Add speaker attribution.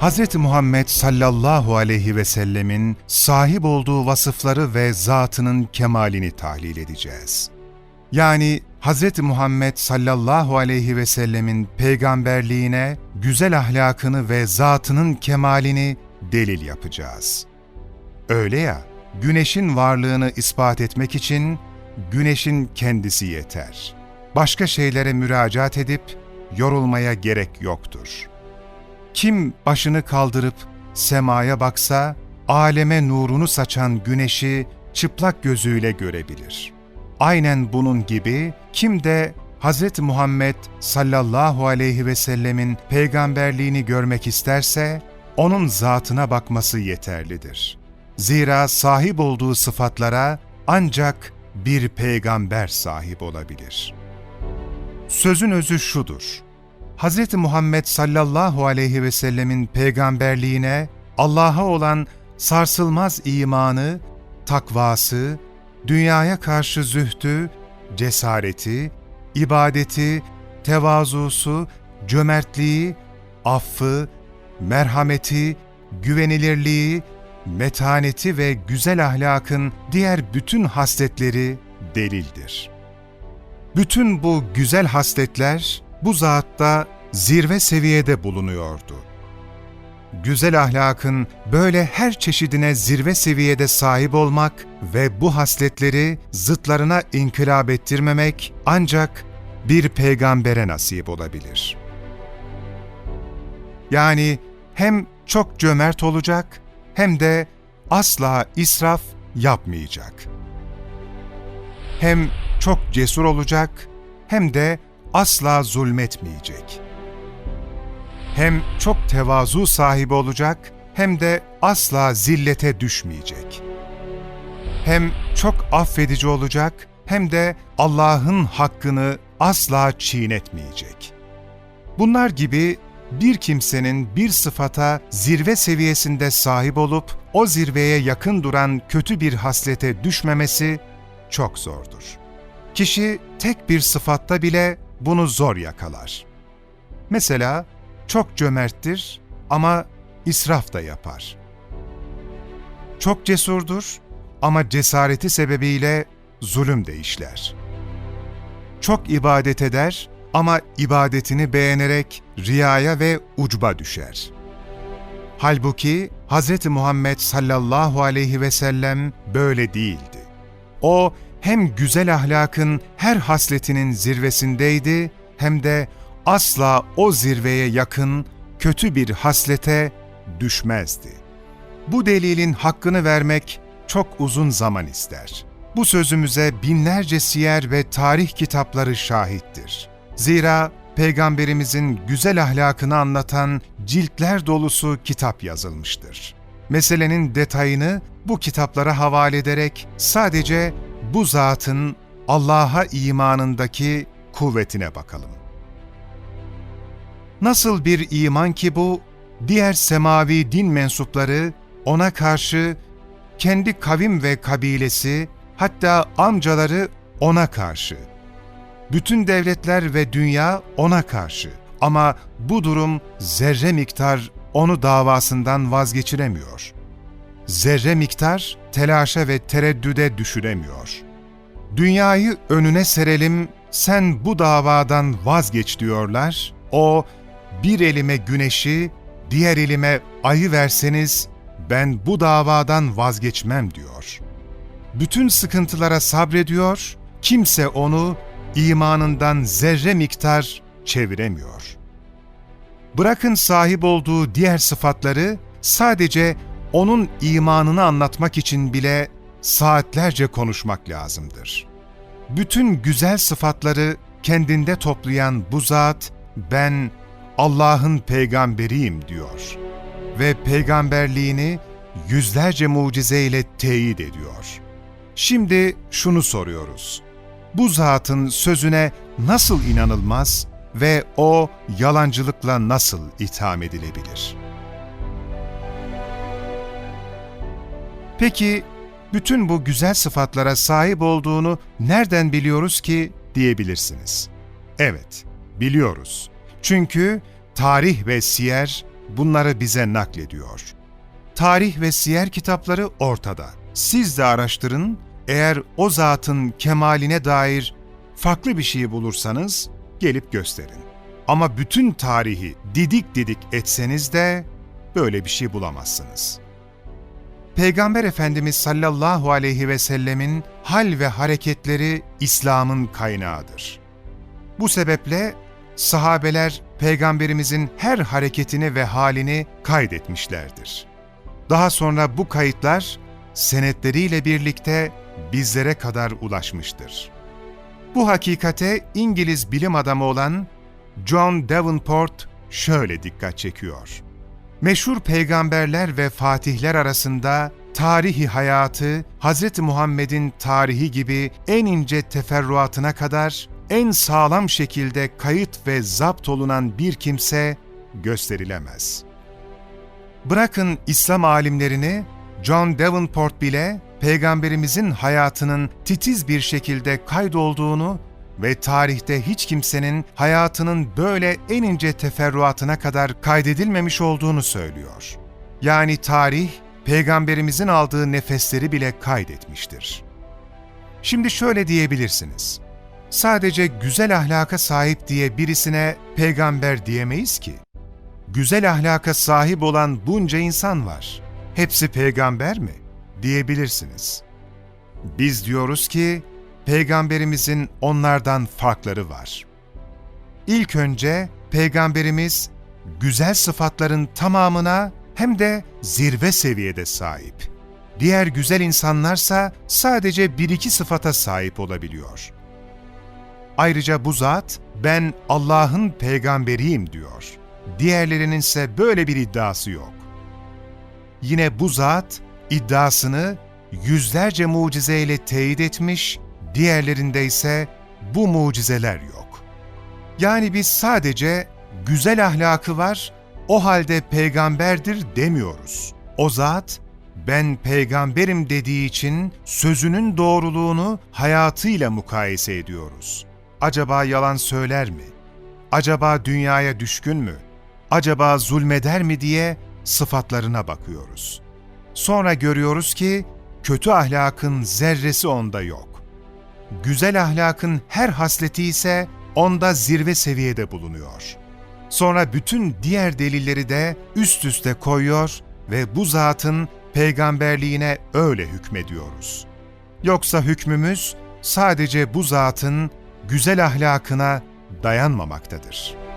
Speaker 1: Hz. Muhammed sallallahu aleyhi ve sellemin sahip olduğu vasıfları ve zatının kemalini tahlil edeceğiz. Yani Hz. Muhammed sallallahu aleyhi ve sellemin peygamberliğine, güzel ahlakını ve zatının kemalini delil yapacağız. Öyle ya, güneşin varlığını ispat etmek için güneşin kendisi yeter. Başka şeylere müracaat edip yorulmaya gerek yoktur. Kim başını kaldırıp semaya baksa, aleme nurunu saçan güneşi çıplak gözüyle görebilir. Aynen bunun gibi kim de Hz. Muhammed sallallahu aleyhi ve sellemin peygamberliğini görmek isterse, onun zatına bakması yeterlidir. Zira sahip olduğu sıfatlara ancak bir peygamber sahip olabilir. Sözün özü şudur. Hz. Muhammed sallallahu aleyhi ve sellemin peygamberliğine, Allah'a olan sarsılmaz imanı, takvası, dünyaya karşı zühdü, cesareti, ibadeti, tevazusu, cömertliği, affı, merhameti, güvenilirliği, metaneti ve güzel ahlakın diğer bütün hasletleri delildir. Bütün bu güzel hasletler bu zatta zirve seviyede bulunuyordu. Güzel ahlakın böyle her çeşidine zirve seviyede sahip olmak ve bu hasletleri zıtlarına inkılap ettirmemek ancak bir peygambere nasip olabilir. Yani hem çok cömert olacak hem de asla israf yapmayacak. Hem çok cesur olacak hem de asla zulmetmeyecek. Hem çok tevazu sahibi olacak hem de asla zillete düşmeyecek. Hem çok affedici olacak hem de Allah'ın hakkını asla çiğnetmeyecek. Bunlar gibi bir kimsenin bir sıfata zirve seviyesinde sahip olup o zirveye yakın duran kötü bir haslete düşmemesi çok zordur. Kişi tek bir sıfatta bile bunu zor yakalar. Mesela çok cömerttir ama israf da yapar. Çok cesurdur ama cesareti sebebiyle zulüm de işler. Çok ibadet eder ama ibadetini beğenerek riyaya ve ucba düşer. Halbuki Hz. Muhammed sallallahu aleyhi ve sellem böyle değildi. O hem güzel ahlakın her hasletinin zirvesindeydi hem de asla o zirveye yakın kötü bir haslete düşmezdi. Bu delilin hakkını vermek çok uzun zaman ister. Bu sözümüze binlerce siyer ve tarih kitapları şahittir. Zira Peygamberimizin güzel ahlakını anlatan ciltler dolusu kitap yazılmıştır. Meselenin detayını bu kitaplara havale ederek sadece bu zatın Allah'a imanındaki kuvvetine bakalım. Nasıl bir iman ki bu, diğer semavi din mensupları ona karşı kendi kavim ve kabilesi, hatta amcaları ona karşı. Bütün devletler ve dünya ona karşı. Ama bu durum zerre miktar onu davasından vazgeçiremiyor. Zerre miktar telaşa ve tereddüde düşüremiyor. Dünyayı önüne serelim, sen bu davadan vazgeç diyorlar. O, bir elime güneşi, diğer elime ayı verseniz, ben bu davadan vazgeçmem diyor. Bütün sıkıntılara sabrediyor, kimse onu imanından zerre miktar çeviremiyor. Bırakın sahip olduğu diğer sıfatları, sadece onun imanını anlatmak için bile saatlerce konuşmak lazımdır. Bütün güzel sıfatları kendinde toplayan bu zat, ben Allah'ın peygamberiyim diyor ve peygamberliğini yüzlerce mucizeyle teyit ediyor. Şimdi şunu soruyoruz. Bu zatın sözüne nasıl inanılmaz ve o yalancılıkla nasıl itham edilebilir? Peki bütün bu güzel sıfatlara sahip olduğunu nereden biliyoruz ki diyebilirsiniz. Evet, biliyoruz. Çünkü tarih ve siyer bunları bize naklediyor. Tarih ve siyer kitapları ortada. Siz de araştırın, eğer o zatın kemaline dair farklı bir şey bulursanız gelip gösterin. Ama bütün tarihi didik didik etseniz de böyle bir şey bulamazsınız. Peygamber Efendimiz sallallahu aleyhi ve sellemin hal ve hareketleri İslam'ın kaynağıdır. Bu sebeple sahabeler Peygamberimizin her hareketini ve halini kaydetmişlerdir. Daha sonra bu kayıtlar senetleriyle birlikte bizlere kadar ulaşmıştır. Bu hakikate İngiliz bilim adamı olan John Davenport şöyle dikkat çekiyor. Meşhur peygamberler ve fatihler arasında tarihi hayatı Hz. Muhammed'in tarihi gibi en ince teferruatına kadar en sağlam şekilde kayıt ve zapt olunan bir kimse gösterilemez. Bırakın İslam alimlerini, John Davenport bile Peygamberimizin hayatının titiz bir şekilde kaydolduğunu ve tarihte hiç kimsenin hayatının böyle en ince teferruatına kadar kaydedilmemiş olduğunu söylüyor. Yani tarih, Peygamberimizin aldığı nefesleri bile kaydetmiştir. Şimdi şöyle diyebilirsiniz. Sadece güzel ahlaka sahip diye birisine peygamber diyemeyiz ki. Güzel ahlaka sahip olan bunca insan var. Hepsi peygamber mi? diyebilirsiniz. Biz diyoruz ki peygamberimizin onlardan farkları var. İlk önce peygamberimiz güzel sıfatların tamamına hem de zirve seviyede sahip. Diğer güzel insanlarsa sadece bir iki sıfata sahip olabiliyor. Ayrıca bu zat ben Allah'ın peygamberiyim diyor. Diğerlerinin ise böyle bir iddiası yok. Yine bu zat iddiasını yüzlerce mucizeyle teyit etmiş, diğerlerinde ise bu mucizeler yok. Yani biz sadece güzel ahlakı var, o halde peygamberdir demiyoruz. O zat, ben peygamberim dediği için sözünün doğruluğunu hayatıyla mukayese ediyoruz. Acaba yalan söyler mi? Acaba dünyaya düşkün mü? Acaba zulmeder mi diye sıfatlarına bakıyoruz. Sonra görüyoruz ki kötü ahlakın zerresi onda yok. Güzel ahlakın her hasleti ise onda zirve seviyede bulunuyor. Sonra bütün diğer delilleri de üst üste koyuyor ve bu zatın peygamberliğine öyle hükmediyoruz. Yoksa hükmümüz sadece bu zatın güzel ahlakına dayanmamaktadır.''